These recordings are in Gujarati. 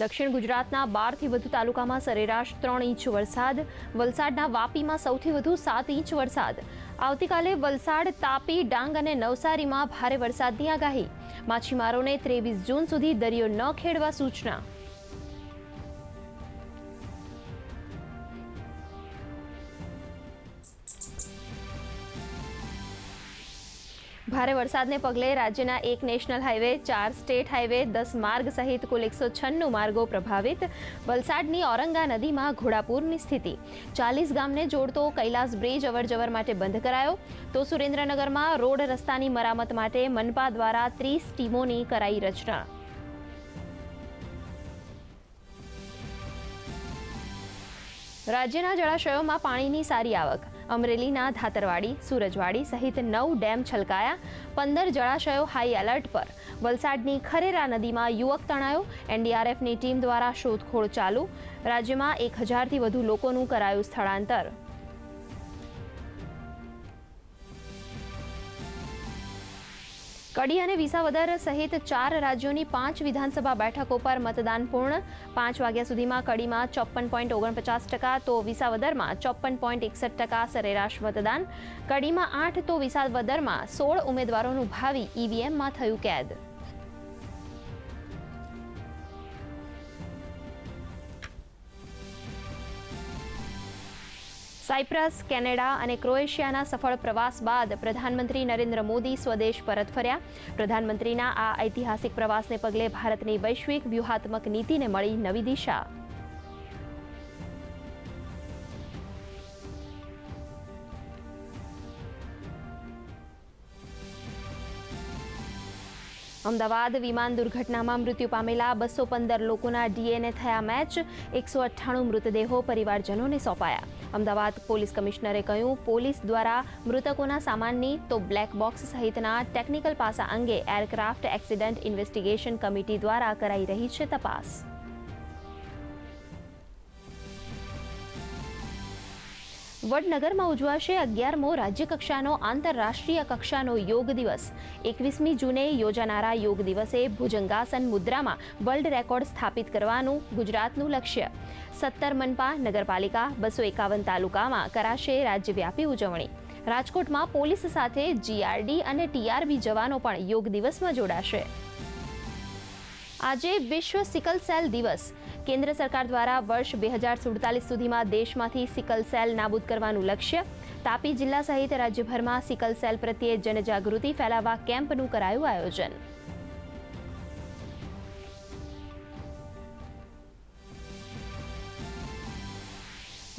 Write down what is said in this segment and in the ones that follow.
દક્ષિણ ગુજરાતના બારથી વધુ તાલુકામાં સરેરાશ ત્રણ ઇંચ વરસાદ, વલસાડના વાપીમાં સૌથી વધુ સાત ઇંચ વરસાદ. આવતીકાલે વલસાડ, તાપી, ડાંગ અને નવસારીમાં ભારે વરસાદની આગાહી. માછીમારોને ત્રેવીસ જૂન સુધી દરિયો ન ખેડવા સૂચના. ભારે વરસાદને પગલે રાજ્યના એક નેશનલ હાઈવે ચાર સ્ટેટ હાઈવે દસ માર્ગ સહિત કુલ એકસો છન્નું માર્ગો પ્રભાવિત. વલસાડની ઔરંગા નદીમાં ઘોડાપૂરની સ્થિતિ. ચાલીસ ગામને જોડતો કૈલાસ બ્રિજ અવરજવર માટે બંધ કરાયો. તો સુરેન્દ્રનગરમાં રોડ રસ્તાની મરામત માટે મનપા દ્વારા ત્રીસ ટીમોની કરાઈ રચના. રાજ્યના જળાશયોમાં પાણીની સારી આવક. અમરેલીના ધાતરવાડી, સુરજવાડી સહિત નવ ડેમ છલકાયા. પંદર જળાશયો હાઈ એલર્ટ પર. વલસાડની ખરેરા નદીમાં યુવક તણાયો. એનડીઆરએફની ટીમ દ્વારા શોધખોળ ચાલુ. રાજ્યમાં એક હજારથી વધુ લોકોનું કરાયું સ્થળાંતર. કડી અને વિસાવદર સહિત ચાર રાજ્યોની પાંચ વિધાનસભા બેઠકો પર મતદાન પૂર્ણ. પાંચ વાગ્યા સુધીમાં કડીમાં ચોપ્પન પોઈન્ટ ઓગણપચાસ ટકા, તો વિસાવદરમાં ચોપ્પન પોઈન્ટ એકસઠ ટકા સરેરાશ મતદાન. કડીમાં આઠ, તો વિસાવદરમાં સોળ ઉમેદવારોનું ભાવિ ઈવીએમમાં થયું કેદ. સાયપ્રસ, કેનેડા અને ક્રોએશિયાના સફળ પ્રવાસ બાદ પ્રધાનમંત્રી નરેન્દ્ર મોદી સ્વદેશ પરત ફર્યા. પ્રધાનમંત્રીના આ ઐતિહાસિક પ્રવાસને પગલે ભારતની વૈશ્વિક વ્યૂહાત્મક નીતિને મળી નવી દિશા. અમદાવાદ વિમાન દુર્ઘટનામાં મૃત્યુ પામેલા બસો પંદર લોકોના ડીએનએ થયા મેચ, એકસો અઠ્ઠાણું મૃતદેહો પરિવારજનોને સોંપાયા. અમદાવાદ પોલીસ કમિશનરે કહ્યું, પોલીસ દ્વારા મૃતકોના સામાનની તો બ્લેક બોક્સ સહિતના ટેકનિકલ પાસા અંગે એરક્રાફ્ટ એક્સિડન્ટ ઇન્વેસ્ટિગેશન કમિટી દ્વારા કરાઈ રહી છે તપાસ. વડનગરમાં ઉજવાશે અગિયારમો રાજ્યકક્ષાનો આંતરરાષ્ટ્રીય કક્ષાનો યોગ દિવસ. એકવીસમી જૂને યોજાનારા યોગ દિવસે ભુજંગાસન મુદ્રામાં વર્લ્ડ રેકોર્ડ સ્થાપિત કરવાનું ગુજરાતનું લક્ષ્ય. સત્તર મનપા નગરપાલિકા, બસો એકાવન તાલુકામાં કરાશે રાજ્યવ્યાપી ઉજવણી. રાજકોટમાં પોલીસ સાથે જીઆરડી અને ટીઆરબી જવાનો પણ યોગ દિવસમાં જોડાશે. આજે વિશ્વ સિકલ સેલ દિવસ. કેન્દ્ર સરકાર દ્વારા વર્ષ બે હજાર સુડતાલીસ સુધીમાં દેશમાંથી સિકલ સેલ નાબૂદ કરવાનું લક્ષ્ય. તાપી જિલ્લા સહિત રાજ્યભરમાં સિકલ સેલ પ્રત્યે જનજાગૃતિ ફેલાવવા કેમ્પનું કરાયું આયોજન.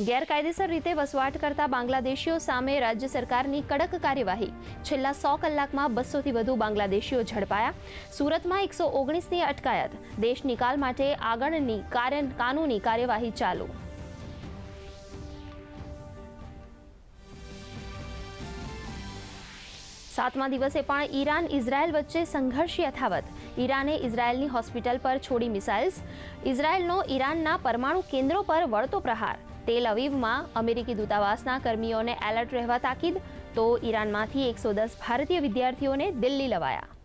ગેરકાયદેસર રીતે વસવાટ કરતા બાંગ્લાદેશીઓ સામે રાજ્ય સરકારની કડક કાર્યવાહી. છેલ્લા સો કલાકમાં બસોથી વધુ બાંગ્લાદેશીઓ ઝડપાયા. સુરતમાં એકસો ઓગણીસની અટકાયત. દેશ નિકાલ માટે આગળની કાર્ય, કાનૂની કાર્યવાહી ચાલુ. સાતમા દિવસે પણ ઈરાન, ઇઝરાયલ વચ્ચે સંઘર્ષ યથાવત. ઈરાને ઇઝરાયલની હોસ્પિટલ પર છોડી મિસાઇલ્સ. ઇઝરાયલનો ઈરાનના પરમાણુ કેન્દ્રો પર વળતો પ્રહાર. તેલ અવીવમાં અમેરિકી દૂતાવાસના કર્મીઓને એલર્ટ રહેવા તાકીદ, તો ઈરાનમાંથી એકસો દસ ભારતીય વિદ્યાર્થીઓને દિલ્હી લવાયા.